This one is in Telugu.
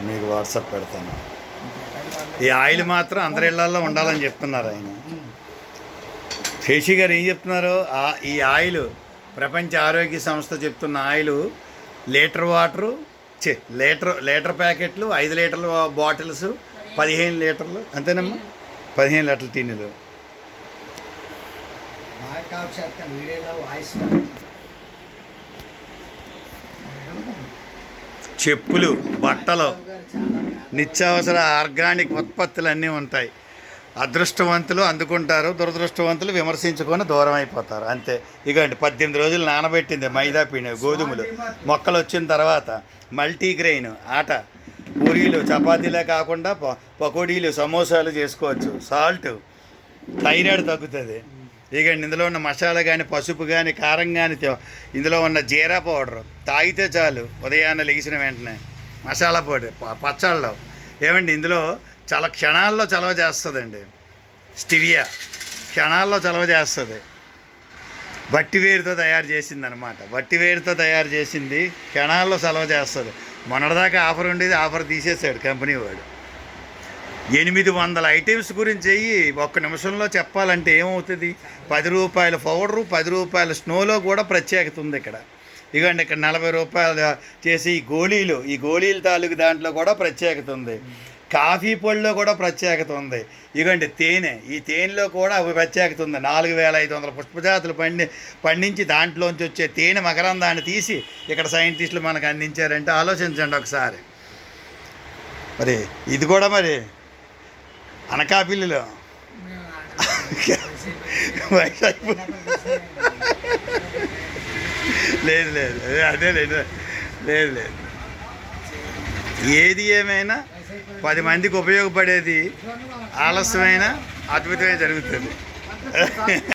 మీకు వాట్సాప్ పెడతాను. ఈ ఆయిల్ మాత్రం అందరి ఇళ్ళలో ఉండాలని చెప్తున్నారు ఆయన. శేషి గారు ఏం చెప్తున్నారు? ఆ- ఈ ఆయిల్ ప్రపంచ ఆరోగ్య సంస్థ చెప్తున్న ఆయిల్ లీటర్ వాటరు ఛే, లీటర్ లీటర్ ప్యాకెట్లు ఐదు లీటర్ల బాటిల్స్ పదిహేను లీటర్లు అంతేనమ్మా? పదిహేను లీటర్ల టిన్నులు చెప్పులు బట్టలు నిత్యావసర ఆర్గానిక్ ఉత్పత్తులు అన్నీ ఉంటాయి. అదృష్టవంతులు అందుకుంటారు దురదృష్టవంతులు విమర్శించుకొని దూరం అయిపోతారు అంతే. ఇగండి పద్దెనిమిది రోజులు నానబెట్టింది మైదా పిండి గోధుమలు. మొక్కలు వచ్చిన తర్వాత మల్టీగ్రెయిన్ ఆట పూరీలు చపాతీలే కాకుండా పకోడీలు సమోసాలు చేసుకోవచ్చు. సాల్ట్ థైరాయిడ్ తగ్గుతుంది. ఇక ఇందులో ఉన్న మసాలా కానీ పసుపు కానీ కారం కానీ ఇందులో ఉన్న జీరా పౌడర్ తాగితే చాలు. ఉదయాన్నే లెగిసిన వెంటనే మసాలా పౌడర్ పచ్చళ్ళు. ఏమండి ఇందులో చాలా క్షణాల్లో చలవ చేస్తుందండి. స్టివియా. క్షణాల్లో చలవ చేస్తుంది. బట్టి వేరుతో తయారు చేసింది అనమాట బట్టి వేరుతో తయారు చేసింది క్షణాల్లో చలవ చేస్తుంది. మొన్నటిదాకా ఆఫర్ ఉండేది ఆఫర్ తీసేసాడు కంపెనీ వాడు. ఎనిమిది వందల ఐటమ్స్ గురించి అయ్యి ఒక్క నిమిషంలో చెప్పాలంటే ఏమవుతుంది? పది రూపాయల పౌడరు పది రూపాయల స్నోలో కూడా ప్రత్యేకత ఉంది ఇక్కడ. ఇగండి ఇక్కడ నలభై రూపాయలు చేసి ఈ గోళీలు ఈ గోళీల తాలూకు దాంట్లో కూడా ప్రత్యేకత ఉంది. కాఫీ పొడిలో కూడా ప్రత్యేకత ఉంది. ఇగండి తేనె ఈ తేనెలో కూడా ప్రత్యేకత ఉంది. నాలుగు వేల ఐదు వందల పుష్పజాతులు పండి పండించి దాంట్లోంచి వచ్చే తేనె మకరందాన్ని తీసి ఇక్కడ సైంటిస్టులు మనకు అందించారంటే ఆలోచించండి ఒకసారి. మరి ఇది కూడా మరి అనకాపిల్లిలో. వైజాగ్ లేదు లేదు అదే- అదే లేదు లేదు లేదు. ఏది ఏమైనా పది మందికి ఉపయోగపడేది ఆలస్యమైన అద్భుతమైన జరుగుతుంది.